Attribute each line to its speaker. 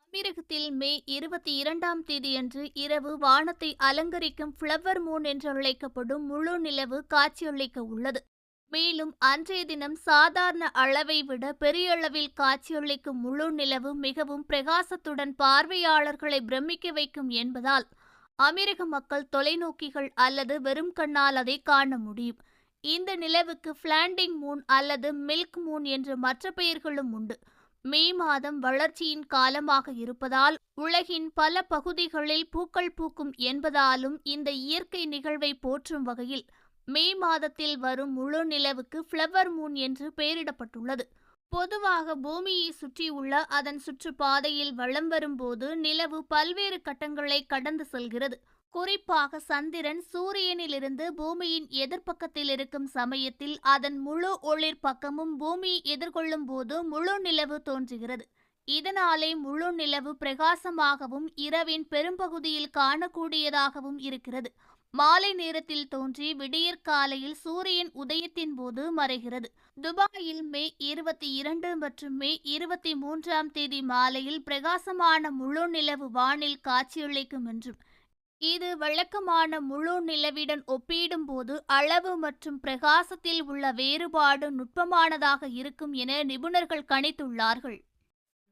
Speaker 1: தமிழகத்தில் மே இருபத்தி இரண்டாம் தேதியன்று இரவு வானத்தை அலங்கரிக்கும் ஃப்ளவர் மூன் என்று அழைக்கப்படும் முழு நிலவு காட்சியளிக்க உள்ளது. மேலும் அன்றைய தினம் சாதாரண அளவை விட பெரிய அளவில் காட்சியளிக்கும் முழு நிலவு மிகவும் பிரகாசத்துடன் பார்வையாளர்களை பிரமிக்க வைக்கும் என்பதால் அமீரக மக்கள் தொலைநோக்கிகள் அல்லது வெறும் கண்ணால் அதை காண முடியும். இந்த நிலவுக்கு பிளாண்டிங் மூன் அல்லது மில்க் மூன் என்ற மற்ற பெயர்களும் உண்டு. மே மாதம் வளர்ச்சியின் காலமாக இருப்பதால் உலகின் பல பகுதிகளில் பூக்கள் பூக்கும் என்பதாலும் இந்த இயற்கை நிகழ்வை போற்றும் வகையில் மே மாதத்தில் வரும் முழு நிலவுக்கு ஃப்ளவர் மூன் என்று பெயரிடப்பட்டுள்ளது. பொதுவாக பூமியை சுற்றியுள்ள அதன் சுற்றுப்பாதையில் வளம் வரும்போது நிலவு பல்வேறு கட்டங்களை கடந்து செல்கிறது. குறிப்பாக சந்திரன் சூரியனிலிருந்து பூமியின் எதிர்ப்பக்கத்தில் இருக்கும் சமயத்தில் அதன் முழு ஒளிர் பக்கமும் பூமியை எதிர்கொள்ளும் போது முழு நிலவு தோன்றுகிறது. இதனாலே முழு நிலவு பிரகாசமாகவும் இரவின் பெரும்பகுதியில் காணக்கூடியதாகவும் இருக்கிறது. மாலை நேரத்தில் தோன்றி விடியற் காலையில் சூரியன் உதயத்தின் போது மறைகிறது. துபாயில் மே இருபத்தி இரண்டு மற்றும் மே இருபத்தி மூன்றாம் தேதி மாலையில் பிரகாசமான முழு நிலவு வானில் காட்சியளிக்கும் என்றும் இது வழக்கமான முழு நிலவுடன் ஒப்பிடும்போது அளவு மற்றும் பிரகாசத்தில் உள்ள வேறுபாடு நுட்பமானதாக இருக்கும் என நிபுணர்கள் கணித்துள்ளார்கள்.